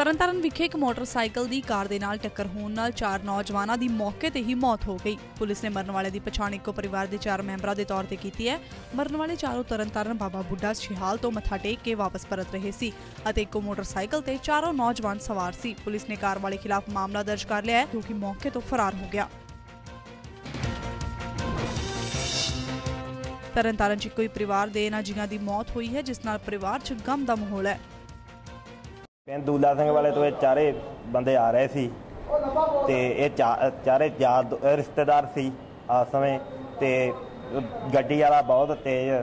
ਤਰਨਤਾਰਨ ਵਿਖੇ ਇੱਕ ਮੋਟਰਸਾਈਕਲ ਦੀ ਕਾਰ ਦੇ ਨਾਲ ਟੱਕਰ ਹੋਣ ਨਾਲ ਚਾਰ ਨੌਜਵਾਨਾਂ ਦੀ ਮੌਕੇ ਤੇ ਹੀ ਮੌਤ ਹੋ ਗਈ। ਪੁਲਿਸ ਨੇ ਮਰਨ ਵਾਲੇ ਦੀ ਪਛਾਣ ਇੱਕੋ ਪਰਿਵਾਰ ਦੇ ਚਾਰ ਮੈਂਬਰਾਂ ਦੇ ਤੌਰ ਤੇ ਕੀਤੀ ਹੈ। ਮਰਨ ਵਾਲੇ ਚਾਰੋਂ ਤਰਨਤਾਰਨ ਬਾਬਾ ਬੁੱਢਾ ਛਿਹਾਲ ਤੋਂ ਮੱਥਾ ਟੇਕ ਕੇ ਵਾਪਸ ਪਰਤ ਰਹੇ ਸੀ ਅਤੇ ਇੱਕੋ ਮੋਟਰਸਾਈਕਲ ਤੇ ਚਾਰੋਂ ਨੌਜਵਾਨ ਸਵਾਰ ਸੀ। ਪੁਲਿਸ ਨੇ ਕਾਰ ਵਾਲੇ ਖਿਲਾਫ ਮਾਮਲਾ ਦਰਜ ਕਰ ਲਿਆ ਹੈ, ਜੋ ਕਿ ਮੌਕੇ ਤੋਂ ਫਰਾਰ ਹੋ ਗਿਆ। ਤਰਨਤਾਰਨ 'ਚ ਕੋਈ ਪਰਿਵਾਰ ਦੇ ਇਹਨਾਂ ਜੀਆਂ ਦੀ ਮੌਤ ਹੋਈ ਹੈ, ਜਿਸ ਨਾਲ ਪਰਿਵਾਰ 'ਚ ਗਮ ਦਾ ਮਾਹੌਲ ਹੈ। ਪਿੰਡ ਦੂਲਾ ਸਿੰਘ ਵਾਲੇ ਤੋਂ ਇਹ ਚਾਰੇ ਬੰਦੇ ਆ ਰਹੇ ਸੀ। ਤੇ ਇਹ ਚਾ- ਚਾਰੇ ਯਾਰ ਦੋ- ਅਹ ਰਿਸ਼ਤੇਦਾਰ ਸੀ ਆ ਸਮੇਂ। ਤੇ ਗੱਡੀ ਵਾਲਾ ਬਹੁਤ ਤੇਜ਼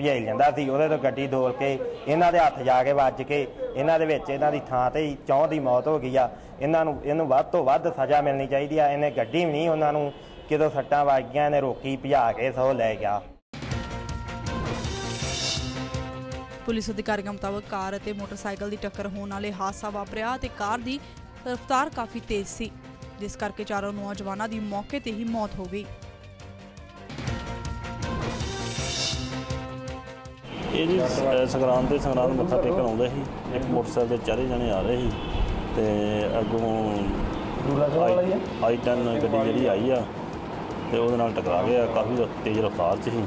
ਭਜਾਈ ਜਾਂਦਾ ਸੀ। ਉਹਦੇ ਤੋਂ ਗੱਡੀ ਦੋਲ ਕੇ ਇਹਨਾਂ ਦੇ ਹੱਥ ਜਾ ਕੇ ਵੱਜ ਕੇ ਇਹਨਾਂ ਦੇ ਵਿੱਚ ਇਹਨਾਂ ਦੀ ਥਾਂ ਤੇ ਹੀ ਚੌਂ ਦੀ ਮੌਤ ਹੋ ਗਈ ਆ। ਇਹਨਾਂ ਨੂੰ, ਇਹਨੂੰ ਵੱਧ ਤੋਂ ਵੱਧ ਸਜ਼ਾ ਮਿਲਣੀ ਚਾਹੀਦੀ ਆ। ਇਹਨੇ ਗੱਡੀ ਵੀ ਨਹੀਂ ਉਹਨਾਂ ਨੂੰ ਕਿਦੋਂ ਸੱਟਾਂ ਵੱਜ ਗਈਆਂ ਇਹਨੇ ਰੋਕੀ ਭਜਾ ਕੇ ਸੋ ਲੈ ਗਿਆ। ਪੁਲਿਸ ਅਧਿਕਾਰੀਆਂ ਮੁਤਾਬਕ ਕਾਰ ਅਤੇ ਮੋਟਰਸਾਈਕਲ ਦੀ ਟੱਕਰ ਹੋਣ ਵਾਲੇ ਹਾਦਸਾ ਵਾਪਰਿਆ ਤੇ ਕਾਰ ਦੀ ਰਫ਼ਤਾਰ ਕਾਫੀ ਤੇਜ਼ ਸੀ। ਜਿਸ ਕਰਕੇ ਚਾਰੋਂ ਨੌਜਵਾਨਾਂ ਦੀ ਮੌਕੇ ਤੇ ਹੀ ਮੌਤ ਹੋ ਗਈ। ਇਹ ਜੀ ਸ- ਸੰਗਰਾਂਦ ਤੇ ਸੰਗਰਾਂਦ ਮੱਥਾ ਟੇਕਣ ਆਉਂਦੇ ਸੀ। ਇੱਕ ਮੋਟਰਸਾਈਕਲ ਤੇ ਚਾਰੇ ਜਣੇ ਆ ਰਹੇ ਸੀ ਤੇ ਅੱਗੋਂ ਆਈ ਆਈ 10 ਗੱਡੀ ਜਿਹੜੀ ਆਈ ਆ ਤੇ ਉਹਦੇ ਨਾਲ ਟਕਰਾ ਗਿਆ। ਕਾਫੀ ਤੇਜ਼ ਰਫ਼ਤਾਰ 'ਚ ਸੀ।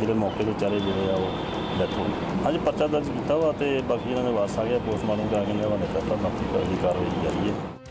ਜਿਹੜੇ ਮੌਕੇ ਤੇ ਚਾਰੇ ਜਿਹੜੇ ਆ ਉਹ ਡੈਥ ਹੋ ਗਈ ਹਾਂਜੀ, ਪਰਚਾ ਦਰਜ ਕੀਤਾ ਵਾ ਤੇ ਬਾਕੀ ਇਹਨਾਂ ਦੇ ਵਾਰਸ ਆ ਗਿਆ ਪੋਸਟਮਾਰਟਮ ਕਰਾ ਕੇ ਇਹਨਾਂ ਦਾ ਹਵਾਲੇ ਬਾਕੀ ਦੀ ਕਾਰਵਾਈ ਜਾਰੀ ਹੈ।